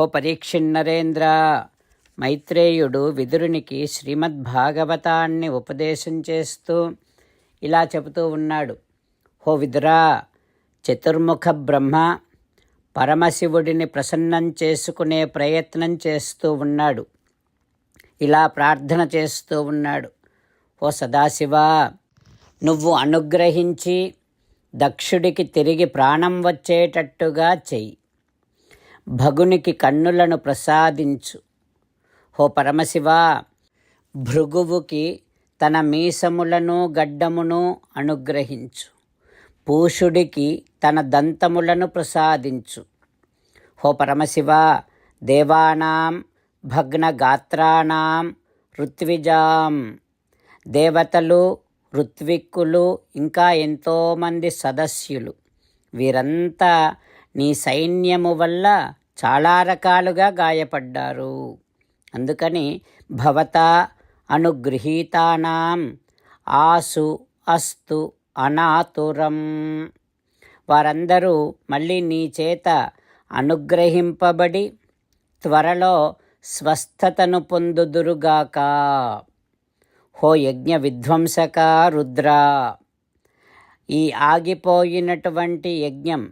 హో పరీక్షిన్నరేంద్ర మైత్రేయుడు విదురునికి శ్రీమద్భాగవతాన్ని ఉపదేశం చేస్తూ ఇలా చెబుతూ ఉన్నాడు. హో విదురా చతుర్ముఖ బ్రహ్మ పరమశివుడిని ప్రసన్నం చేసుకునే ప్రయత్నం చేస్తూ ఉన్నాడు. ఇలా ప్రార్థన చేస్తూ ఉన్నాడు. ఓ సదాశివ నువ్వు అనుగ్రహించి దక్షుడికి తిరిగి ప్రాణం వచ్చేటట్టుగా చెయ్యి. భగునికి కన్నులను ప్రసాదించు. హో పరమశివ భృగువుకి తన మీసములను గడ్డమును అనుగ్రహించు. పూషుడికి తన దంతములను ప్రసాదించు. హో పరమశివ దేవానాం భగ్నగాత్రాణం ఋత్విజాం. దేవతలు ఋత్విక్కులు ఇంకా ఎంతోమంది సదస్యులు. వీరంతా నీ సైన్యము వల్ల చాలా రకాలుగా గాయపడ్డారు. అందుకని భవత అనుగృహీతానాం ఆసు అస్తు అనాతురం. వారందరూ మళ్ళీ నీ చేత అనుగ్రహింపబడి త్వరలో స్వస్థతను పొందుదురుగాక. హో యజ్ఞ విధ్వంసక రుద్ర! ఈ ఆగిపోయినటువంటి యజ్ఞం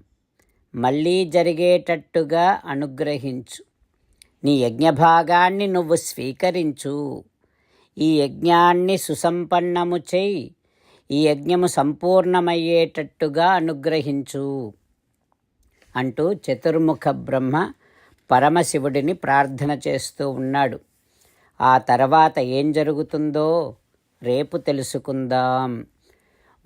మళ్ళీ జరిగేటట్టుగా అనుగ్రహించు. నీ యజ్ఞభాగాన్ని నువ్వు స్వీకరించు. ఈ యజ్ఞాన్ని సుసంపన్నము చేయి. ఈ యజ్ఞము సంపూర్ణమయ్యేటట్టుగా అనుగ్రహించు. అంటూ చతుర్ముఖ బ్రహ్మ పరమశివుడిని ప్రార్థన చేస్తూ ఉన్నాడు. ఆ తర్వాత ఏం జరుగుతుందో రేపు తెలుసుకుందాం.